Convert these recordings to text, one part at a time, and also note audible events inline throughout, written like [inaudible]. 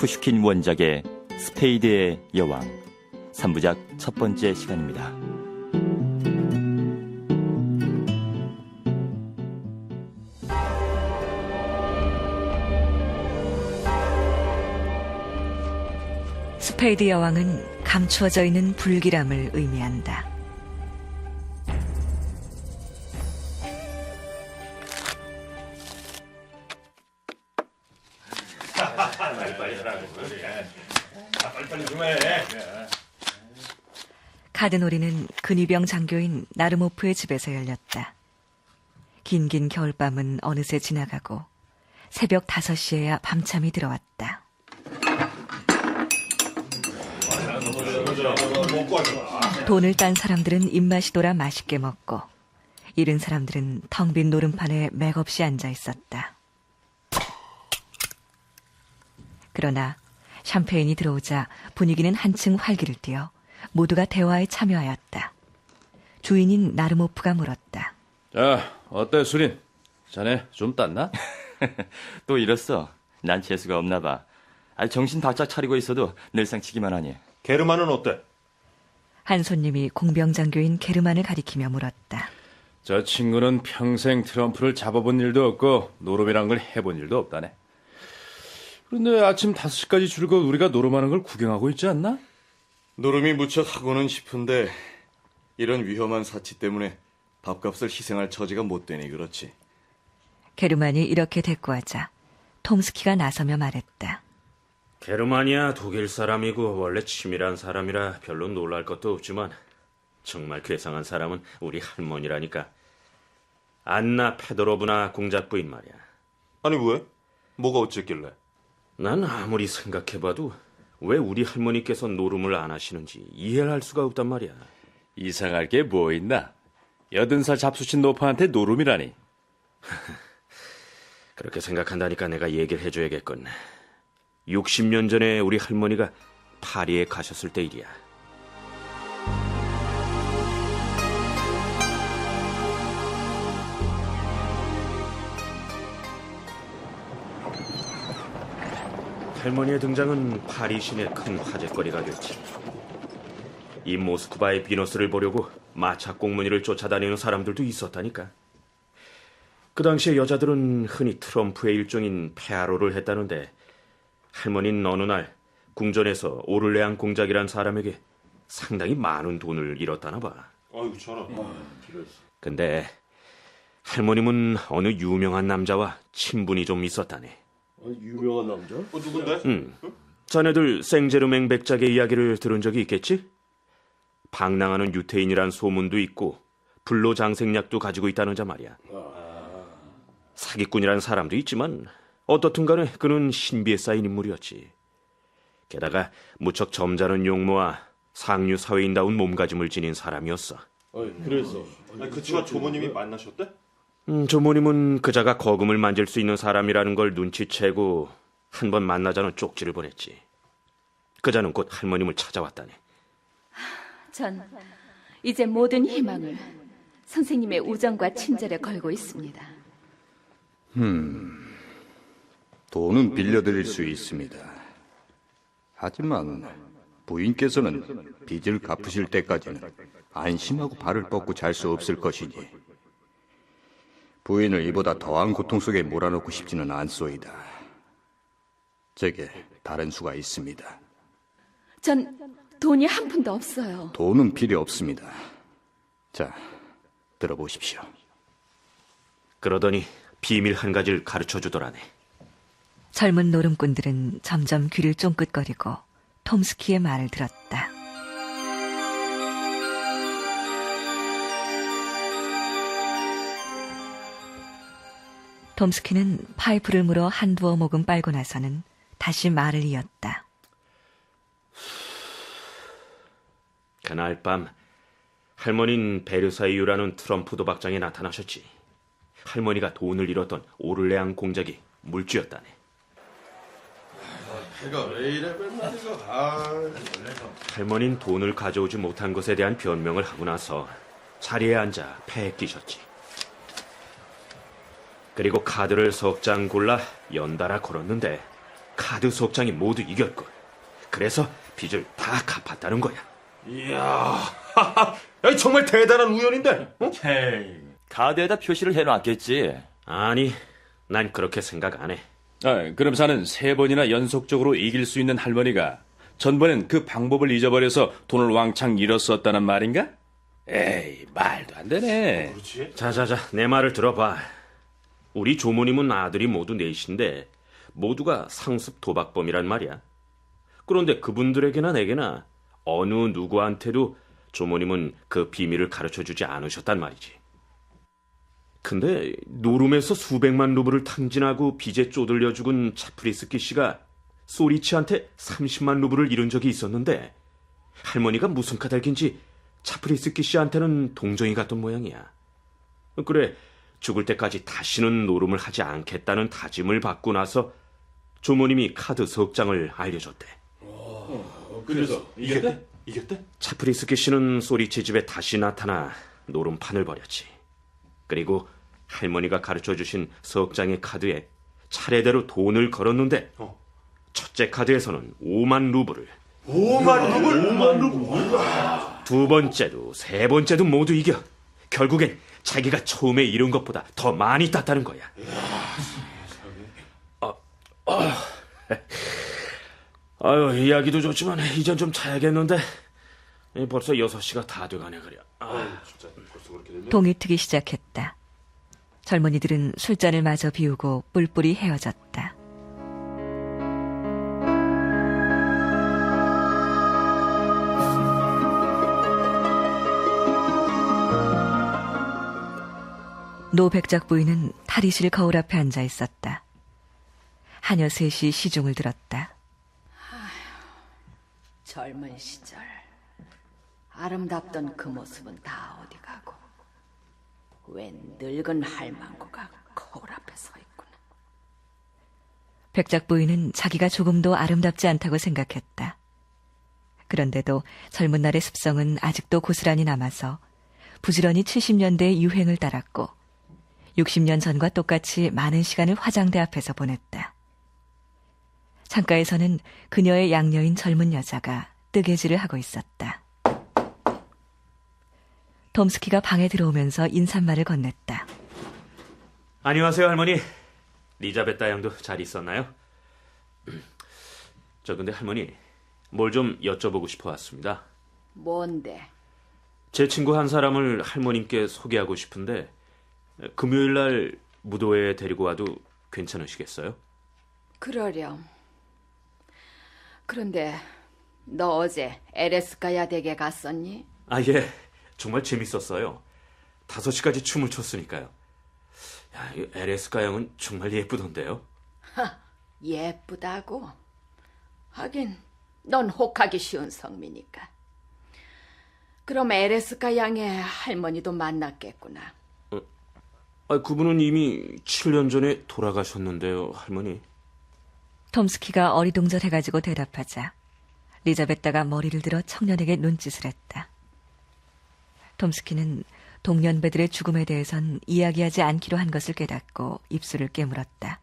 푸슈킨 원작의 스페이드의 여왕 3부작 첫 번째 시간입니다. 스페이드 여왕은 감추어져 있는 불길함을 의미한다. 카드놀이는 근위병 장교인 나르모프의 집에서 열렸다. 긴긴 겨울밤은 어느새 지나가고 새벽 5시에야 밤참이 들어왔다. 돈을 딴 사람들은 입맛이 돌아 맛있게 먹고 잃은 사람들은 텅 빈 노름판에 맥없이 앉아 있었다. 그러나 샴페인이 들어오자 분위기는 한층 활기를 띠어 모두가 대화에 참여하였다. 주인인 나르모프가 물었다. 자, 어때, 수린? 자네 좀 땄나? [laughs] 또 이랬어. 난 재수가 없나 봐. 아, 정신 바짝 차리고 있어도 늘상 치기만 하니. 게르만은 어때? 한 손님이 공병장교인 게르만을 가리키며 물었다. 저 친구는 평생 트럼프를 잡아본 일도 없고 노름이란 걸 해본 일도 없다네. 그런데 아침 5시까지 줄곧 우리가 노름하는 걸 구경하고 있지 않나? 노름이 무척 하고는 싶은데 이런 위험한 사치 때문에 밥값을 희생할 처지가 못 되니 그렇지. 게르만이 이렇게 대꾸하자 톰스키가 나서며 말했다. 게르마니아 독일 사람이고 원래 치밀한 사람이라 별로 놀랄 것도 없지만 정말 괴상한 사람은 우리 할머니라니까. 안나 페도로브나 공작 부인 말이야. 아니 왜? 뭐가 어쨌길래? 난 아무리 생각해봐도 왜 우리 할머니께서 노름을 안 하시는지 이해를 할 수가 없단 말이야. 이상할 게 뭐 있나? 여든 살 잡수신 노파한테 노름이라니. [laughs] 그렇게 생각한다니까 내가 얘기를 해줘야겠군. 60년 전에 우리 할머니가 파리에 가셨을 때 일이야. 할머니의 등장은 파리 시내 큰 화제거리가 됐지. 이 모스크바의 비너스를 보려고 마차 꽁무니를 쫓아다니는 사람들도 있었다니까. 그 당시에 여자들은 흔히 트럼프의 일종인 페아로를 했다는데 할머니는 어느 날 궁전에서 오를레안 공작이란 사람에게 상당히 많은 돈을 잃었다나 봐. 아이고 저런. 근데 할머님은 어느 유명한 남자와 친분이 좀 있었다네. 유명한 남자? 어 누군데? 음. 자네들 생제르맹 백작의 이야기를 들은 적이 있겠지? 방랑하는 유태인이란 소문도 있고 불로 장생약도 가지고 있다는 자 말이야. 사기꾼이란 사람도 있지만 어떻든 간에 그는 신비에 쌓인 인물이었지. 게다가 무척 점잖은 용모와 상류 사회인다운 몸가짐을 지닌 사람이었어. 그래서 아니, 그 친구가 조모님이 만나셨대? 음, 조모님은 그자가 거금을 만질 수 있는 사람이라는 걸 눈치채고 한 번 만나자는 쪽지를 보냈지. 그자는 곧 할머님을 찾아왔다네. 전 이제 모든 희망을 선생님의 우정과 친절에 걸고 있습니다. 돈은 빌려드릴 수 있습니다. 하지만 부인께서는 빚을 갚으실 때까지는 안심하고 발을 뻗고 잘 수 없을 것이니 부인을 이보다 더한 고통 속에 몰아넣고 싶지는 않소이다. 제게 다른 수가 있습니다. 전 돈이 한 푼도 없어요. 돈은 필요 없습니다. 자, 들어보십시오. 그러더니 비밀 한 가지를 가르쳐 주더라네. 젊은 노름꾼들은 점점 귀를 쫑긋거리고 톰스키의 말을 들었다. 톰스키는 파이프를 물어 한두어 모금 빨고 나서는 다시 말을 이었다. 그날 밤 할머니는 베르사유라는 트럼프 도박장에 나타나셨지. 할머니가 돈을 잃었던 오를레앙 공작이 물주였다네. 할머니는 돈을 가져오지 못한 것에 대한 변명을 하고 나서 자리에 앉아 패에 끼셨지. 그리고 카드를 석 장 골라 연달아 걸었는데 카드 속장이 모두 이겼고 그래서 빚을 다 갚았다는 거야. 이야, 야, 정말 대단한 우연인데. 어? 헤이, 카드에다 표시를 해놨겠지. 아니, 난 그렇게 생각 안 해. 아, 그럼 사는 세 번이나 연속적으로 이길 수 있는 할머니가 전번엔 그 방법을 잊어버려서 돈을 왕창 잃었었다는 말인가? 에이, 말도 안 되네. 자자자, 내 말을 들어봐. 우리 조모님은 아들이 모두 넷인데 모두가 상습 도박범이란 말이야. 그런데 그분들에게나 내게나 어느 누구한테도 조모님은 그 비밀을 가르쳐 주지 않으셨단 말이지. 근데 노름에서 수백만 루블을 탕진하고 빚에 쪼들려 죽은 차프리스키 씨가 소리치한테 30만 루블을 잃은 적이 있었는데 할머니가 무슨 까닭인지 차프리스키 씨한테는 동정이 갔던 모양이야. 그래, 죽을 때까지 다시는 노름을 하지 않겠다는 다짐을 받고 나서 조모님이 카드 석 장을 알려줬대. 그래서 이겼대? 이겼대? 차프리스키 씨는 소리치 집에 다시 나타나 노름판을 벌였지. 그리고 할머니가 가르쳐 주신 석 장의 카드에 차례대로 돈을 걸었는데 첫째 카드에서는 5만 루블을 5만 루블? 5만 루블? 두 번째도 세 번째도 모두 이겨. 결국엔 자기가 처음에 잃은 것보다 더 많이 땄다는 거야. 아, 아, 아유, 이야기도 좋지만 이젠 좀 자야겠는데 이 벌써 6시가 다 돼가네 그래. 아, 동이 트기 시작했다. 젊은이들은 술잔을 마저 비우고 뿔뿔이 헤어졌다. 노백작 부인은 탈의실 거울 앞에 앉아 있었다. 하녀 셋이 시중을 들었다. 젊은 시절 아름답던 그 모습은 다 어디 가고 웬 늙은 할망구가 거울 앞에 서 있구나. 백작 부인은 자기가 조금도 아름답지 않다고 생각했다. 그런데도 젊은 날의 습성은 아직도 고스란히 남아서 부지런히 70년대의 유행을 따랐고 60년 전과 똑같이 많은 시간을 화장대 앞에서 보냈다. 창가에서는 그녀의 양녀인 젊은 여자가 뜨개질을 하고 있었다. 톰스키가 방에 들어오면서 인사말을 건넸다. 안녕하세요 할머니. 리자베타 양도 잘 있었나요? [clears throat] 저 근데 할머니 뭘 좀 여쭤보고 싶어 왔습니다. 뭔데? 제 친구 한 사람을 할머님께 소개하고 싶은데 금요일 날 무도회에 데리고 와도 괜찮으시겠어요? 그러렴. 그런데 너 어제 에레스카야 댁에 갔었니? 아 예, 정말 재밌었어요. 5시까지 춤을 췄으니까요. 야, 이 에레스카 양은 정말 예쁘던데요. 예쁘다고. 하긴 넌 혹하기 쉬운 성미니까. 그럼 에레스카 양의 할머니도 만났겠구나. 아, 그분은 이미 7년 전에 돌아가셨는데요, 할머니. 톰스키가 어리둥절해가지고 대답하자 리자베타가 머리를 들어 청년에게 눈짓을 했다. 톰스키는 동년배들의 죽음에 대해선 이야기하지 않기로 한 것을 깨닫고 입술을 깨물었다.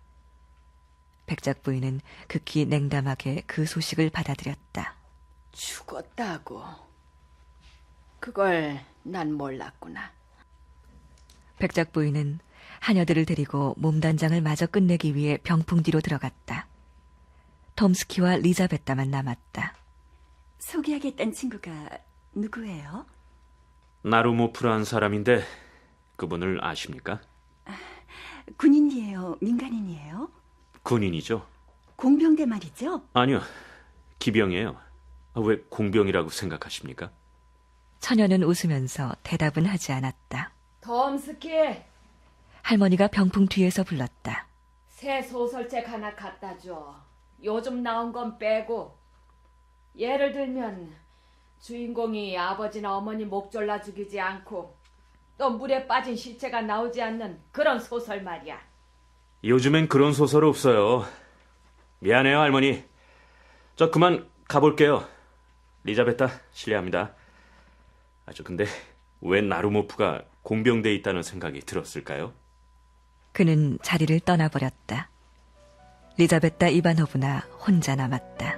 백작 부인은 극히 냉담하게 그 소식을 받아들였다. 죽었다고. 그걸 난 몰랐구나. 백작 부인은 하녀들을 데리고 몸단장을 마저 끝내기 위해 병풍 뒤로 들어갔다. 톰스키와 리자베타만 남았다. 소개하겠다는 친구가 누구예요? 나루모프라는 사람인데 그분을 아십니까? 군인이에요? 민간인이에요? 군인이죠? 공병대 말이죠? 아니요, 기병이에요. 아, 왜 공병이라고 생각하십니까? 처녀는 웃으면서 대답은 하지 않았다. 톰스키, 할머니가 병풍 뒤에서 불렀다. 새 소설책 하나 갖다 줘. 요즘 나온 건 빼고. 예를 들면 주인공이 아버지나 어머니 목 졸라 죽이지 않고 또 물에 빠진 시체가 나오지 않는 그런 소설 말이야. 요즘엔 그런 소설 없어요. 미안해요, 할머니. 저 그만 가볼게요. 리자베타, 실례합니다. 아, 저 근데 왜 나루모프가 공병대에 있다는 생각이 들었을까요? 그는 자리를 떠나버렸다. 리자베타 이바노브나 혼자 남았다.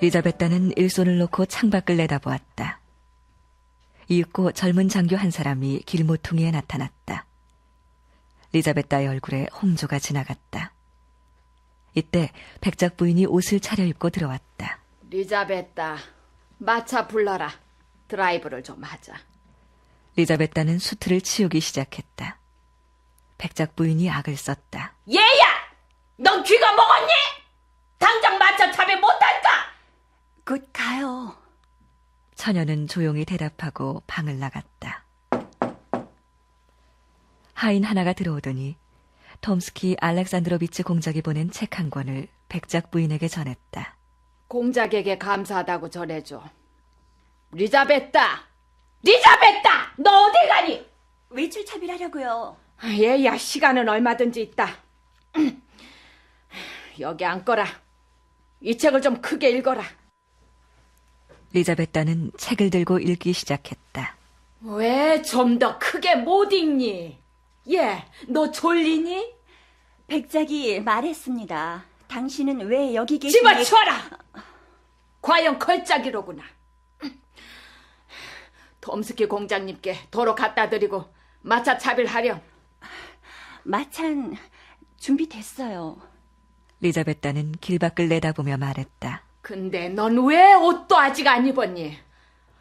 리자베타는 일손을 놓고 창밖을 내다보았다. 이윽고 젊은 장교 한 사람이 길모퉁이에 나타났다. 리자베타의 얼굴에 홍조가 지나갔다. 이때 백작 부인이 옷을 차려입고 들어왔다. 리자베타, 마차 불러라. 드라이브를 좀 하자. 리자베타는 수트를 치우기 시작했다. 백작 부인이 악을 썼다. 얘야! 넌 귀가 먹었니? 당장 마차 차비 못할까? 곧 가요. 처녀는 조용히 대답하고 방을 나갔다. 하인 하나가 들어오더니 톰스키 알렉산드로비치 공작이 보낸 책 한 권을 백작 부인에게 전했다. 공작에게 감사하다고 전해줘. 리자베타! 리자베타! 너 어디 가니? 외출 차비하려고요. 얘야, 시간은 얼마든지 있다. [clears throat] 여기 앉거라. 이 책을 좀 크게 읽어라. 리자베타는 책을 들고 읽기 시작했다. 왜 좀 더 크게 못 읽니? 얘, 너 졸리니? 백작이 말했습니다. 당신은 왜 여기 계시니? 집어치워라! 과연 걸작이로구나. 톰스키 공장님께 도로 갖다 드리고 마차 차별하렴. 마찬 준비됐어요. 리자베타는 길 밖을 내다보며 말했다. 근데 넌 왜 옷도 아직 안 입었니?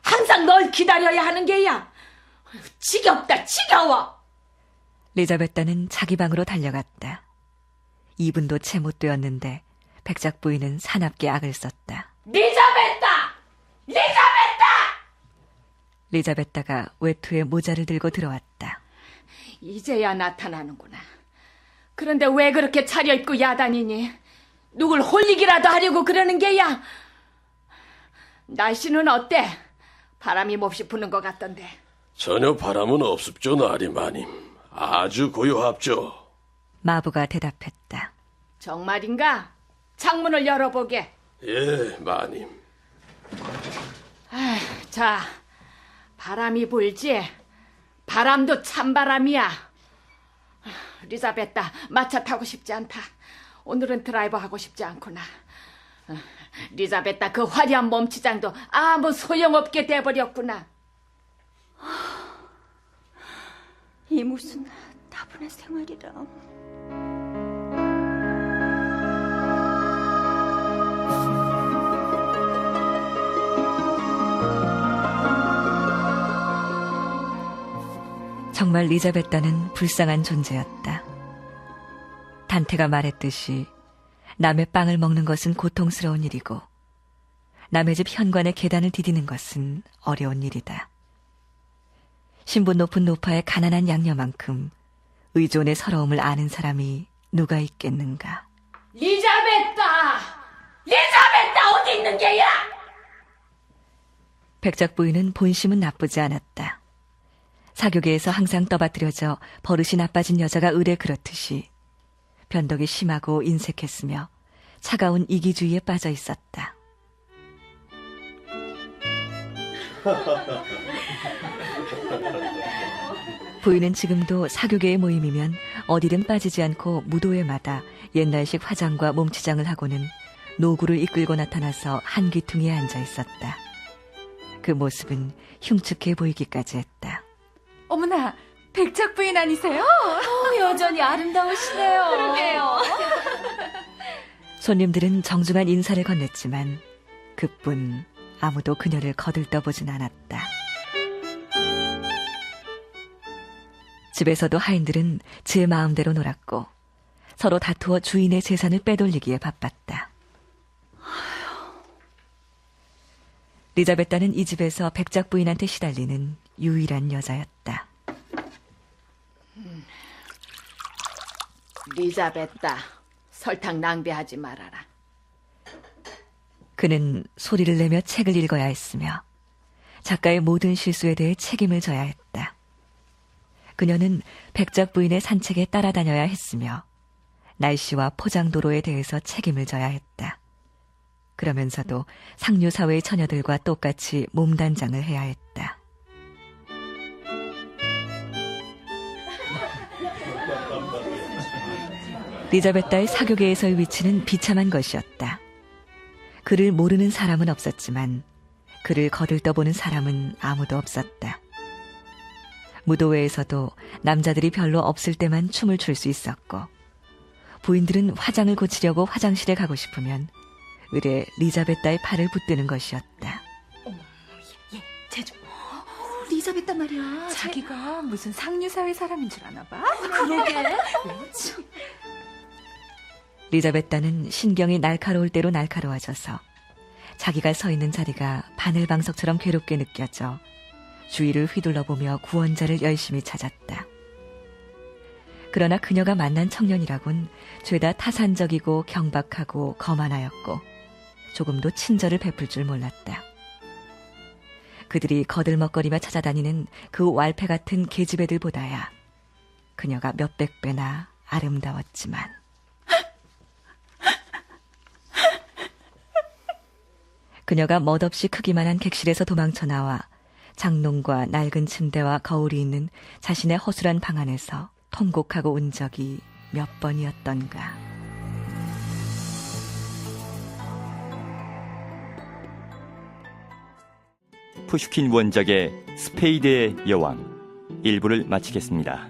항상 널 기다려야 하는 게야. 지겹다, 지겨워. 리자베타는 자기 방으로 달려갔다. 2분도 채 못 되었는데 백작 부인은 사납게 악을 썼다. 리자베타! 리자베타! 리자베타가 외투에 모자를 들고 들어왔다. 이제야 나타나는구나. 그런데 왜 그렇게 차려입고 야단이니? 누굴 홀리기라도 하려고 그러는 게야? 날씨는 어때? 바람이 몹시 부는 것 같던데. 전혀 바람은 없습죠, 나리마님. 아주 고요합죠. 마부가 대답했다. 정말인가? 창문을 열어보게. 예, 마님. 자, 바람이 불지? 바람도 찬바람이야. 리자베타, 마차 타고 싶지 않다. 오늘은 드라이버 하고 싶지 않구나. 리자베타, 그 화려한 몸치장도 아무 소용없게 돼버렸구나. 이 무슨 다분한 생활이라. 정말 리자베타는 불쌍한 존재였다. 단테가 말했듯이 남의 빵을 먹는 것은 고통스러운 일이고 남의 집 현관의 계단을 디디는 것은 어려운 일이다. 신분 높은 노파의 가난한 양녀만큼 의존의 서러움을 아는 사람이 누가 있겠는가. 리자베타! 리자베타 어디 있는 게야? 백작 부인은 본심은 나쁘지 않았다. 사교계에서 항상 떠받들여져 버릇이 나빠진 여자가 의뢰 그렇듯이 변덕이 심하고 인색했으며 차가운 이기주의에 빠져 있었다. 부인은 지금도 사교계의 모임이면 어디든 빠지지 않고 무도회마다 옛날식 화장과 몸치장을 하고는 노구를 이끌고 나타나서 한 귀퉁이에 앉아 있었다. 그 모습은 흉측해 보이기까지 했다. 어머나, 백작 부인 아니세요? 어, 여전히 아름다우시네요. 그러게요. 손님들은 정중한 인사를 건넸지만 그뿐 아무도 그녀를 거들떠보진 않았다. 집에서도 하인들은 제 마음대로 놀았고 서로 다투어 주인의 재산을 빼돌리기에 바빴다. 리자베타는 이 집에서 백작 부인한테 시달리는 유일한 여자였다. 리자베타, 설탕 낭비하지 말아라. 그는 소리를 내며 책을 읽어야 했으며 작가의 모든 실수에 대해 책임을 져야 했다. 그녀는 백작 부인의 산책에 따라다녀야 했으며 날씨와 포장도로에 대해서 책임을 져야 했다. 그러면서도 상류사회의 처녀들과 똑같이 몸단장을 해야 했다. 리자베타의 사교계에서의 위치는 비참한 것이었다. 그를 모르는 사람은 없었지만 그를 거들떠보는 사람은 아무도 없었다. 무도회에서도 남자들이 별로 없을 때만 춤을 출 수 있었고 부인들은 화장을 고치려고 화장실에 가고 싶으면 의뢰 리자베타의 팔을 붙드는 것이었다. 제주. 리자베타 말이야. 자기가 무슨 상류사회 사람인 줄 아나 봐? 그러게. 리자베타는 신경이 날카로울 대로 날카로워져서 자기가 서 있는 자리가 바늘방석처럼 괴롭게 느껴져 주위를 휘둘러 보며 구원자를 열심히 찾았다. 그러나 그녀가 만난 청년이라곤 죄다 타산적이고 경박하고 거만하였고 조금도 친절을 베풀 줄 몰랐다. 그들이 거들먹거리며 찾아다니는 그 왈패 같은 계집애들보다야 그녀가 몇백 배나 아름다웠지만 그녀가 멋없이 크기만한 객실에서 도망쳐 나와 장롱과 낡은 침대와 거울이 있는 자신의 허술한 방 안에서 통곡하고 온 적이 몇 번이었던가. 푸슈킨 원작의 스페이드의 여왕 일부를 마치겠습니다.